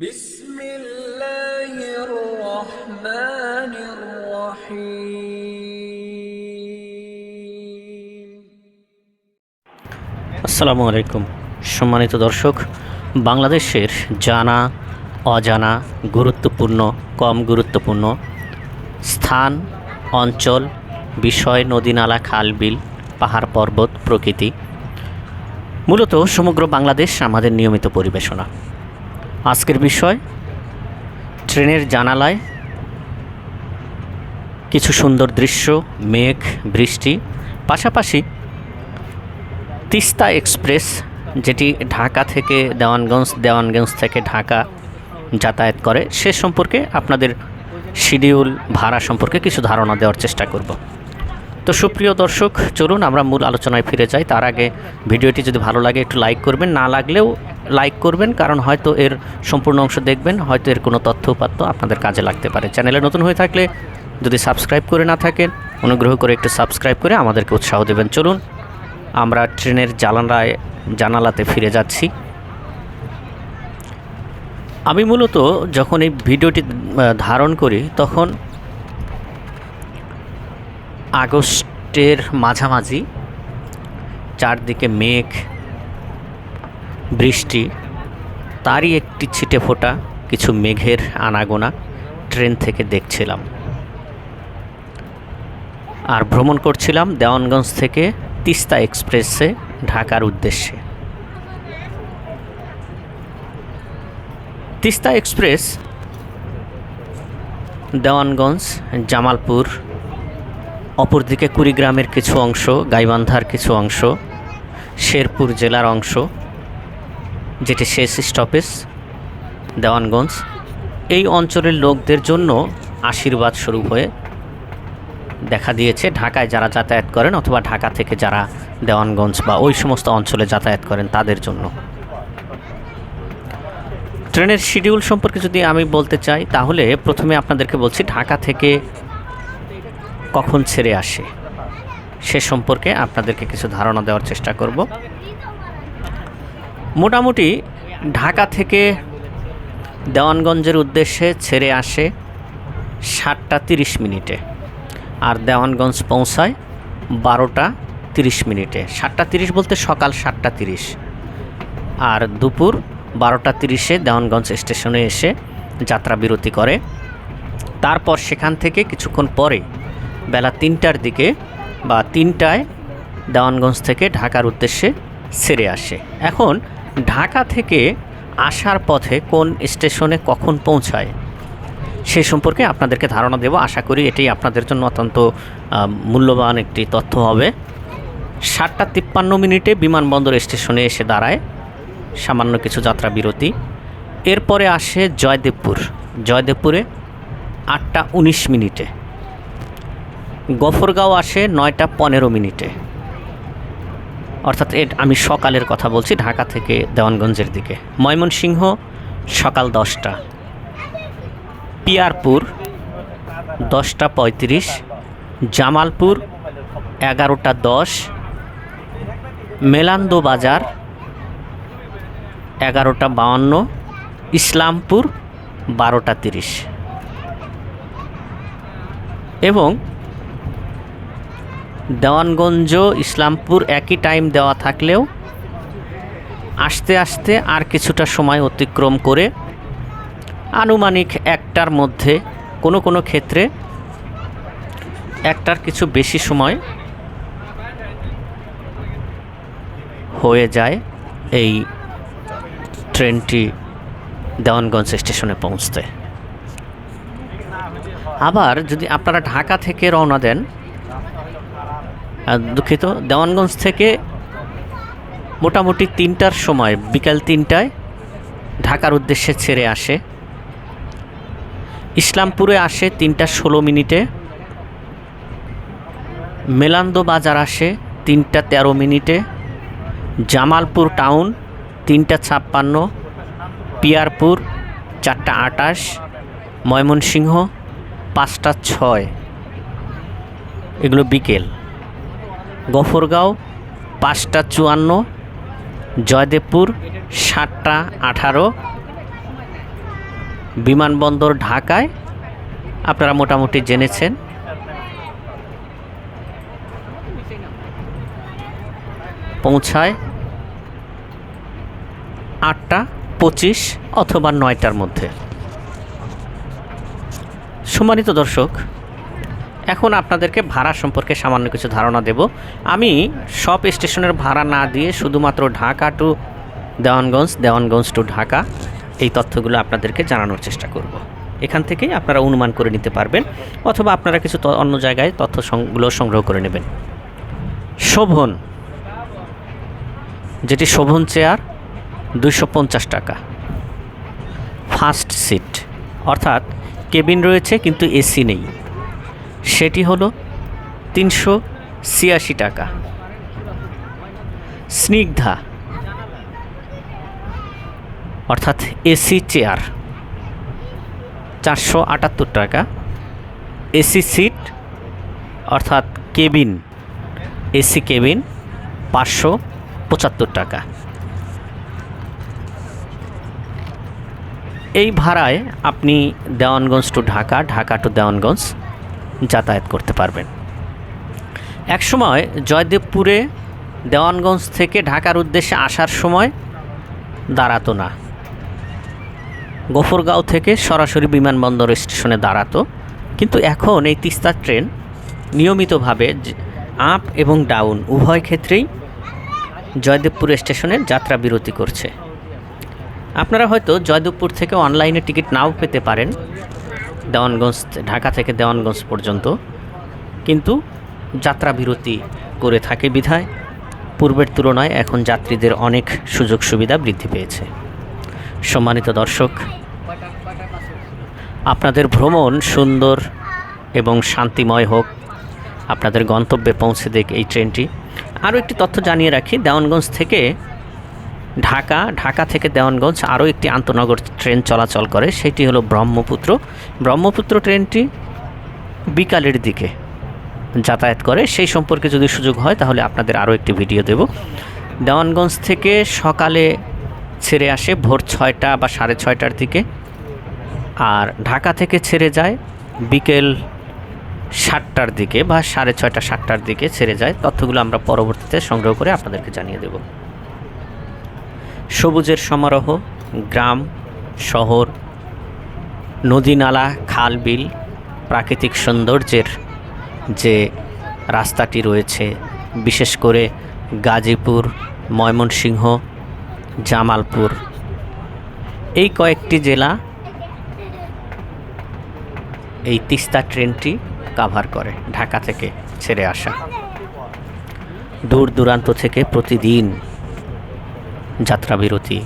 بسم الله الرحمن الرحيم আসসালামু আলাইকুম সম্মানিত দর্শক বাংলাদেশের জানা অজানা গুরুত্বপূর্ণ কম গুরুত্বপূর্ণ স্থান অঞ্চল বিষয় নদীনালা খাল বিল পাহাড় পর্বত প্রকৃতি মূলত সমগ্র বাংলাদেশ আমাদের নিয়মিত পরিবেশনা আজকের বিষয়, ট্রেনের জানালায় কিছু সুন্দর দৃশ্য, মেঘ, বৃষ্টি, পাশাপাশি তিস্তা এক্সপ্রেস, যেটি ঢাকা থেকে দেওয়ানগঞ্জ দেওয়ানগঞ্জ থেকে ঢাকা যাতায়াত করে, সে সম্পর্কে আপনাদের শিডিউল ভাড়া সম্পর্কে কিছু ধারণা দেওয়ার চেষ্টা করব। তো সুপ্রিয় দর্শক, চলুন আমরা মূল আলোচনায় ফিরে যাই। তার আগে ভিডিওটি যদি ভালো লাগে, একটু লাইক করবেন, না লাগলেও লাইক করবেন, কারণ হয়তো এর সম্পূর্ণ অংশ দেখবেন, হয়তো এর কোনো তথ্য উপাত্ত আপনাদের কাজে লাগতে পারে। চ্যানেলে নতুন হয়ে থাকলে যদি সাবস্ক্রাইব করে না থাকেন, অনুগ্রহ করে একটু সাবস্ক্রাইব করে আমাদেরকে উৎসাহ দেবেন। চলুন, আমরা ট্রেনের জানালায় জানালাতে ফিরে যাচ্ছি। আমি মূলত যখন এই ভিডিওটি ধারণ করি, তখন আগস্টের মাঝামাঝি, চারদিকে মেঘ, বৃষ্টি, তারই একটি ছিটে ফোটা কিছু মেঘের আনাগোনা ট্রেন থেকে দেখছিলাম। আর ভ্রমণ করছিলাম দেওয়ানগঞ্জ থেকে তিস্তা এক্সপ্রেসে ঢাকার উদ্দেশ্যে। তিস্তা এক্সপ্রেস দেওয়ানগঞ্জ, জামালপুর অপরদিকে কুড়িগ্রামের কিছু অংশ, গাইবান্ধার কিছু অংশ, শেরপুর জেলার অংশ, যেটি শেষ স্টপেজ, দেওয়ানগঞ্জ, এই অঞ্চলের লোকদের জন্য আশীর্বাদ স্বরূপ হয়ে দেখা দিয়েছে ঢাকায় যারা যাতায়াত করেন অথবা ঢাকা থেকে যারা দেওয়ানগঞ্জ বা ওই সমস্ত অঞ্চলে যাতায়াত করেন তাদের জন্য। ট্রেনের শিডিউল সম্পর্কে যদি আমি বলতে চাই, তাহলে প্রথমে আপনাদেরকে বলছি ঢাকা থেকে কখন ছেড়ে আসে, সে সম্পর্কে আপনাদেরকে কিছু ধারণা দেওয়ার চেষ্টা করব। মোটামুটি ঢাকা থেকে দেওয়ানগঞ্জের উদ্দেশ্যে ছেড়ে আসে সাতটা তিরিশ মিনিটে আর দেওয়ানগঞ্জ পৌঁছায় বারোটা তিরিশ মিনিটে। সাতটা তিরিশ বলতে সকাল সাতটা তিরিশ আর দুপুর বারোটা তিরিশে দেওয়ানগঞ্জ স্টেশনে এসে যাত্রা বিরতি করে। তারপর সেখান থেকে কিছুক্ষণ পরে বেলা তিনটার দিকে বা তিনটায় দেওয়ানগঞ্জ থেকে ঢাকার উদ্দেশ্যে ছেড়ে আসে। এখন ঢাকা থেকে আসার পথে কোন স্টেশনে কখন পৌঁছায়, সে সম্পর্কে আপনাদেরকে ধারণা দেব। আশা করি এটি আপনাদের জন্য অত্যন্ত মূল্যবান একটি তথ্য হবে। সাতটা তিপ্পান্ন মিনিটে বিমানবন্দর স্টেশনে এসে দাঁড়ায় সামান্য কিছু যাত্রা বিরতি। এরপরে আসে জয়দেবপুর। জয়দেবপুরে আটটা উনিশ মিনিটে। গফরগাঁও আসে নয়টা পনেরো মিনিটে। অর্থাৎ আমি সকালের কথা বলছি ঢাকা থেকে দেওয়ানগঞ্জের দিকে। ময়মনসিংহ, সকাল দশটা। পিয়ারপুর, দশটা পঁয়ত্রিশ। জামালপুর, এগারোটা দশ। মেলান্দো বাজার, এগারোটা বাউান্ন। ইসলামপুর, বারোটা তিরিশ। এবং দেওয়ানগঞ্জ, ইসলামপুর একই টাইম দেওয়া থাকলেও আস্তে আস্তে আর কিছুটা সময় অতিক্রম করে আনুমানিক একটার মধ্যে কোনো কোনো ক্ষেত্রে একটার কিছু বেশি সময় হয়ে যায় এই ট্রেনটি দেওয়ানগঞ্জ স্টেশনে পৌঁছতে। আবার যদি আপনারা ঢাকা থেকে রওনা দেন দুঃখিত, দেওয়ানগঞ্জ থেকে মোটামুটি তিনটার সময়, বিকাল তিনটায় ঢাকার উদ্দেশ্যে ছেড়ে আসে। ইসলামপুরে আসে তিনটা ষোলো মিনিটে। মেলান্দো বাজার আসে তিনটা তেরো মিনিটে। জামালপুর টাউন তিনটা ছাপ্পান্ন। পিয়ারপুর চারটা আটাশ। ময়মনসিংহ পাঁচটা ছয়। এগুলো বিকেল। গফরগাঁও, পাঁচটা চুয়ান্ন, জয়দেবপুর, সাতটা আঠারো, বিমানবন্দর ঢাকায় আপনারা মোটামুটি জেনেছেন। পৌঁছায় আটটা পঁচিশ অথবা নয়টার মধ্যে। সম্মানিত দর্শক এখন আপনাদেরকে ভাড়া সম্পর্কে সামান্য কিছু ধারণা দেব। আমি সব স্টেশনের ভাড়া না দিয়ে শুধুমাত্র ঢাকা টু দেওয়ানগঞ্জ দেওয়ানগঞ্জ টু ঢাকা এই তথ্যগুলো আপনাদেরকে জানানোর চেষ্টা করব। এখান থেকেই আপনারা অনুমান করে নিতে পারবেন অথবা আপনারা কিছু অন্য জায়গায় তথ্যগুলো সংগ্রহ করে নেবেন। শোভন, যেটি শোভন চেয়ার পঞ্চাশ টাকা। ফার্স্ট সিট, অর্থাৎ কেবিন রয়েছে কিন্তু এসি নেই। সেটি হলো তিনশো ছিয়াশি টাকা। স্নিগ্ধা, অর্থাৎ এসি চেয়ার, চারশো আটাত্তর টাকা। এসি সিট, অর্থাৎ কেবিন, এসি কেবিন, পাঁচশো পঁচাত্তর টাকা। এই ভাড়ায় আপনি দেওয়ানগঞ্জ টু ঢাকা ঢাকা টু দেওয়ানগঞ্জ যাতায়াত করতে পারবেন। একসময় জয়দেবপুরে দেওয়ানগঞ্জ থেকে ঢাকার উদ্দেশ্যে আসার সময় দাঁড়াতো না। গফরগাঁও থেকে সরাসরি বিমানবন্দর স্টেশনে দাঁড়াতো। কিন্তু এখন এই তিস্তা ট্রেন নিয়মিতভাবে আপ এবং ডাউন উভয় ক্ষেত্রেই জয়দেবপুর স্টেশনে যাত্রা বিরতি করছে। আপনারা হয়তো জয়দেবপুর থেকে অনলাইনে টিকিট নাও পেতে পারেন। দেওয়ানগঞ্জ, ঢাকা থেকে দেওয়ানগঞ্জ পর্যন্ত। কিন্তু যাত্রা বিরতি করে থাকে বিধায়। পূর্বের তুলনায় এখন যাত্রীদের অনেক সুযোগ সুবিধা বৃদ্ধি পেয়েছে। সম্মানিত দর্শক, আপনাদের ভ্রমণ সুন্দর এবং শান্তিময় হোক। আপনাদের গন্তব্যে পৌঁছে দেখ এই ট্রেনটি। আরও একটি তথ্য জানিয়ে রাখি, দেওয়ানগঞ্জ থেকে ঢাকা ঢাকা থেকে দেওয়ানগঞ্জ আরও একটি আন্তনগর ট্রেন চলাচল করে। সেটি হলো ব্রহ্মপুত্র। ব্রহ্মপুত্র ট্রেনটি বিকালের দিকে যাতায়াত করে। সেই সম্পর্কে যদি সুযোগ হয় তাহলে আপনাদের আরও একটি ভিডিও দেব। দেওয়ানগঞ্জ থেকে সকালে ছেড়ে আসে ভোর ছয়টা বা সাড়ে ছয়টার দিকে। আর ঢাকা থেকে ছেড়ে যায় বিকেল সাতটার দিকে বা সাড়ে ছয়টা, সাতটার দিকে ছেড়ে যায়। তথ্যগুলো আমরা পরবর্তীতে সংগ্রহ করে আপনাদেরকে জানিয়ে দেব। সবুজের সমারোহ, গ্রাম, শহর, নদী নালা, খাল বিল, প্রাকৃতিক সৌন্দর্যের যে রাস্তাটি রয়েছে, বিশেষ করে গাজীপুর, ময়মনসিংহ, জামালপুর। এই কয়েকটি জেলা এই তিস্তা ট্রেনটি কাভার করে, ঢাকা থেকে ছেড়ে আসা। দূর দূরান্ত থেকে প্রতিদিন যাত্রা বিরতি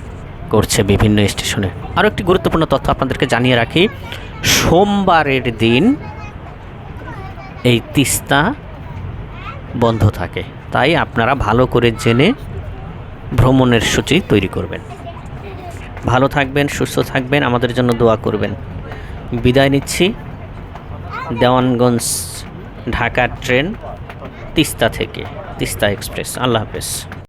করছে বিভিন্ন স্টেশনে। আরও একটি গুরুত্বপূর্ণ তথ্য আপনাদেরকে জানিয়ে রাখি। সোমবারের দিন এই তিস্তা বন্ধ থাকে। তাই আপনারা ভালো করে জেনে ভ্রমণের সূচি তৈরি করবেন। ভালো থাকবেন, সুস্থ থাকবেন, আমাদের জন্য দোয়া করবেন। বিদায় নিচ্ছি। দেওয়ানগঞ্জ ঢাকা ট্রেন তিস্তা থেকে, তিস্তা এক্সপ্রেস। আল্লাহ হাফেজ।